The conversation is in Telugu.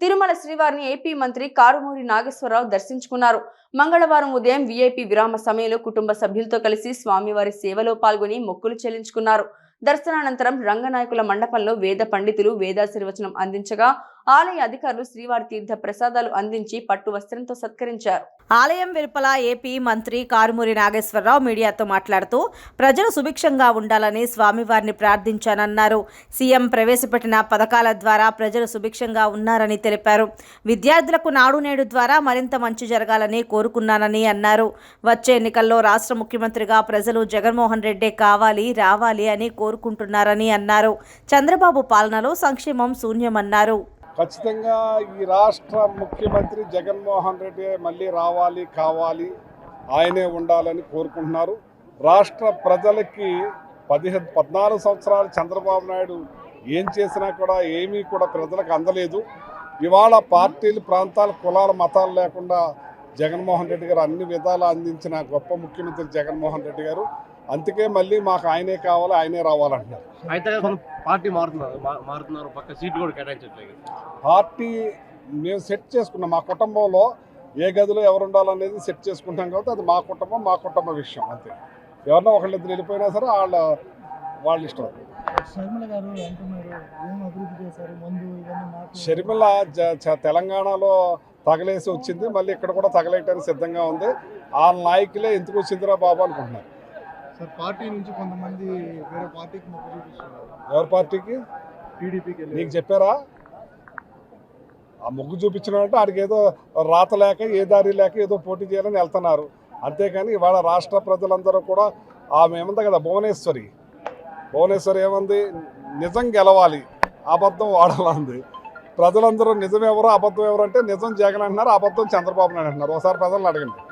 తిరుమల శ్రీవారిని ఏపీ మంత్రి కారుమూరి నాగేశ్వరరావు దర్శించుకున్నారు. మంగళవారం ఉదయం వీఐపీ విరామ సమయంలో కుటుంబ సభ్యులతో కలిసి స్వామివారి సేవలో పాల్గొని మొక్కులు చెల్లించుకున్నారు. దర్శనానంతరం రంగనాయకుల మండపంలో వేద పండితులు వేదాశీర్వచనం అందించగా ఆలయ అధికారులు శ్రీవారి తీర్థ ప్రసాదాలు అందించి పట్టు వస్త్రంతో సత్కరించారు. ఆలయం వెలుపల ఏపీ మంత్రి కారుమూరి నాగేశ్వరరావు మీడియాతో మాట్లాడుతూ ప్రజలు సుభిక్షంగా ఉండాలని స్వామివారిని ప్రార్థించానన్నారు. సీఎం ప్రవేశపెట్టిన పథకాల ద్వారా ప్రజలు సుభిక్షంగా ఉన్నారని తెలిపారు. విద్యార్థులకు నాడు నేడు ద్వారా మరింత మంచి జరగాలని కోరుకున్నానని అన్నారు. వచ్చే ఎన్నికల్లో రాష్ట్ర ముఖ్యమంత్రిగా ప్రజలు జగన్మోహన్ రెడ్డే కావాలి రావాలి అని కోరుకుంటున్నారని అన్నారు. చంద్రబాబు పాలనలో సంక్షేమం శూన్యమన్నారు. ఖచ్చితంగా ఈ రాష్ట్ర ముఖ్యమంత్రి జగన్మోహన్ రెడ్డి మళ్ళీ రావాలి కావాలి ఆయనే ఉండాలని కోరుకుంటున్నారు. రాష్ట్ర ప్రజలకి పదిహేను పద్నాలుగు సంవత్సరాలు చంద్రబాబు నాయుడు ఏం చేసినా కూడా ఏమీ కూడా ప్రజలకు అందలేదు. ఇవాళ పార్టీలు ప్రాంతాలు కులాల మతాలు లేకుండా జగన్మోహన్ రెడ్డి గారు అన్ని విధాలు అందించిన గొప్ప ముఖ్యమంత్రి జగన్మోహన్ రెడ్డి గారు. అందుకే మళ్ళీ మాకు ఆయనే కావాలి ఆయనే రావాలంటున్నారు. అయితే కొంత పార్టీ మారుతున్నారు మా- మారుతున్నారు పక్క సీట్లు కూడా కేటాయించట్లేదు పార్టీ మేము సెట్ చేసుకున్నాం. మా కుటుంబంలో ఏ గదిలో ఎవరు ఉండాలనేది సెట్ చేసుకుంటాం కాబట్టి అది మా కుటుంబం మా కుటుంబ విషయం అంతే. ఎవరన్నా ఒకళ్ళిద్దరు వెళ్ళిపోయినా సరే వాళ్ళ వాళ్ళ ఇష్టం. షర్మిల జ- చ- తెలంగాణలో తగలేసి వచ్చింది. మళ్ళీ ఇక్కడ కూడా తగలేయటానికి సిద్ధంగా ఉంది. ఆ నాయకులే ఎందుకు వచ్చిందిరా బాబు అనుకుంటున్నారు. పార్టీ నుంచి కొంతమంది వేరే పార్టీకి మొక్కు చూపిస్తున్నారు. ఎవరి పార్టీకి? టీడీపీకి నీకు చెప్పారా? ఆ ముగ్గు చూపించినట్టు ఆడికి ఏదో రాత లేక ఏ దారి లేక ఏదో పోటీ చేయాలని వెళ్తున్నారు. అంతేకాని ఇవాళ రాష్ట్ర ప్రజలందరూ కూడా ఆమె ఏమంది కదా భువనేశ్వరి. భువనేశ్వరి ఏమంది? నిజం గెలవాలి. అబద్ధం వాడాలంది ప్రజలందరూ నిజం ఎవరో అబద్ధం ఎవరు అంటే నిజం జగన్ అంటున్నారు అబద్ధం చంద్రబాబు నాయుడు అంటున్నారు. ఒకసారి ప్రజలను అడగండి.